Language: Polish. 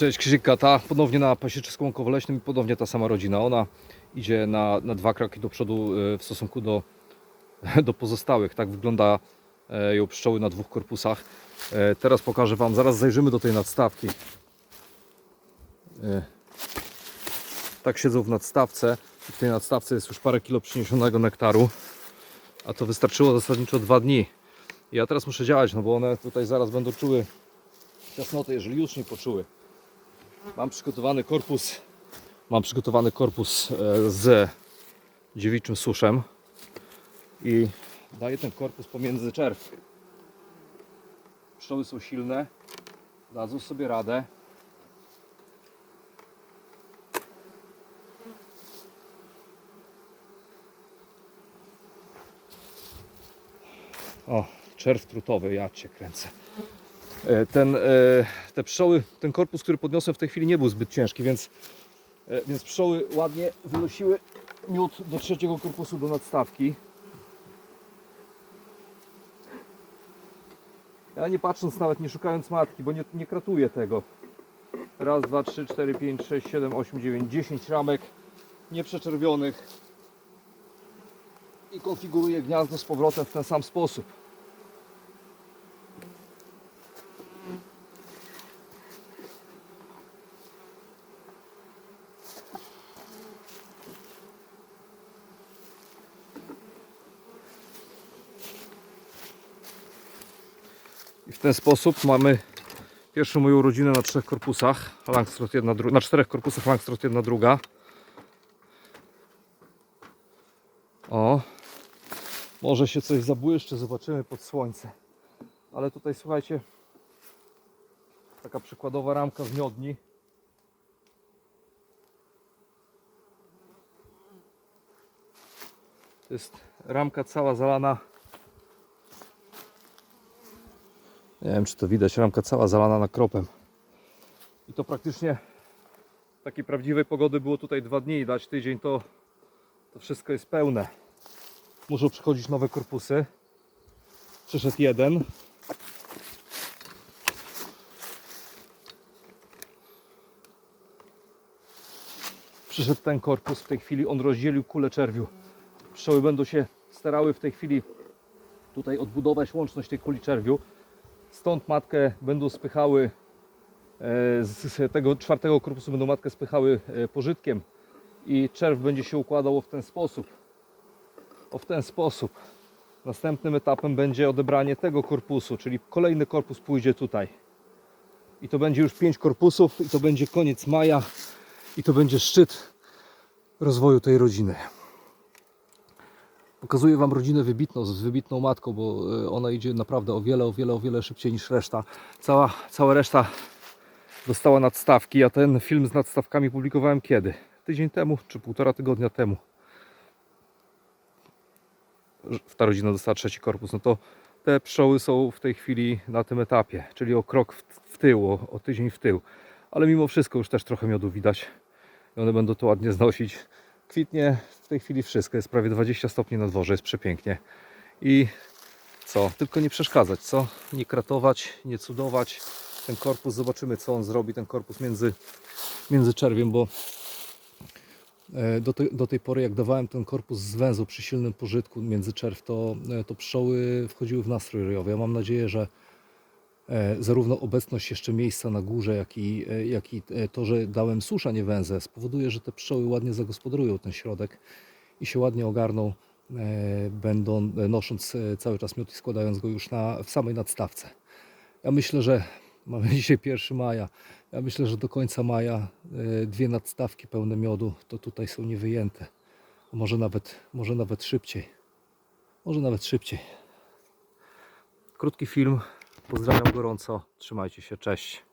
Cześć Krzysiek Kata, ponownie na Pasieczyską Łąkowo-Leśnym i ponownie ta sama rodzina. Ona idzie na, na dwa kroki do przodu e, w stosunku do, do pozostałych. Tak wygląda e, ją pszczoły na dwóch korpusach. E, Teraz pokażę Wam, zaraz zajrzymy do tej nadstawki. Tak siedzą w nadstawce. W tej nadstawce jest już parę kilo przyniesionego nektaru, a to wystarczyło zasadniczo dwa dni. Ja teraz muszę działać, no bo one tutaj zaraz będą czuły ciasnotę, jeżeli już nie poczuły. Mam przygotowany korpus. Mam przygotowany korpus e, z dziewiczym suszem i daję ten korpus pomiędzy czerw. Pszczoły są silne, dadzą sobie radę. O, czerw trutowy, ja cię kręcę. E, Ten, e, te pszczoły, ten korpus, który podniosłem w tej chwili nie był zbyt ciężki, więc, e, więc pszczoły ładnie wynosiły miód do trzeciego korpusu do nadstawki. Ja nie patrząc nawet, nie szukając matki, bo nie, nie kratuję tego. Raz, dwa, trzy, cztery, pięć, sześć, siedem, osiem, dziewięć, dziesięć ramek nieprzeczerwionych i konfiguruję gniazdo z powrotem w ten sam sposób. I w ten sposób mamy pierwszą moją rodzinę na trzech korpusach. Langstroth jedna, dru- na czterech korpusach Langstroth jedna druga. O, może się coś zabłyszczy, zobaczymy pod słońce. Ale tutaj słuchajcie, taka przykładowa ramka z miodni. To jest ramka cała zalana Nie wiem, czy to widać, ramka cała zalana na kropem. I to praktycznie takiej prawdziwej pogody było tutaj dwa dni, dać tydzień, to, to wszystko jest pełne. Muszą przychodzić nowe korpusy. Przyszedł jeden. Przyszedł ten korpus w tej chwili, on rozdzielił kulę czerwiu. Pszczoły będą się starały w tej chwili tutaj odbudować łączność tej kuli czerwiu. Stąd matkę będą spychały e, z tego czwartego korpusu będą matkę spychały e, pożytkiem i czerw będzie się układało w ten sposób. O w ten sposób. Następnym etapem będzie odebranie tego korpusu, czyli kolejny korpus pójdzie tutaj. I to będzie już pięć korpusów i to będzie koniec maja i to będzie szczyt rozwoju tej rodziny. Pokazuję Wam rodzinę wybitną, z wybitną matką, bo e, ona idzie naprawdę o wiele, o wiele, o wiele szybciej niż reszta. Cała, cała reszta dostała nadstawki, a ten film z nadstawkami publikowałem kiedy? Tydzień temu, czy półtora tygodnia temu. Ta rodzina dostała trzeci korpus. No to te pszczoły są w tej chwili na tym etapie, czyli o krok w tył, o, o tydzień w tył. Ale mimo wszystko już też trochę miodu widać. I one będą to ładnie znosić. Kwitnie w tej chwili wszystko. Jest prawie 20 stopni na dworze, jest przepięknie. I co? Tylko nie przeszkadzać, co? Nie kratować, nie cudować. Ten korpus, zobaczymy co on zrobi, ten korpus między, między czerwiem, bo e, do, tej- do tej pory jak dawałem ten korpus z węzu przy silnym pożytku między czerw, to, e, to pszczoły wchodziły w nastrój ryjowy. Ja mam nadzieję, że zarówno obecność jeszcze miejsca na górze, jak i, e, jak i e, to, że dałem susz, a nie węzę, spowoduje, że te pszczoły ładnie zagospodarują ten środek i się ładnie ogarną, e, będą e, nosząc e, cały czas miód i składając go już na, w samej nadstawce. Ja myślę, że mamy dzisiaj 1 maja. Ja myślę, że do końca maja e, dwie nadstawki pełne miodu to tutaj są niewyjęte. Może nawet, może nawet szybciej. Może nawet szybciej. Krótki film. Pozdrawiam gorąco. Trzymajcie się. Cześć.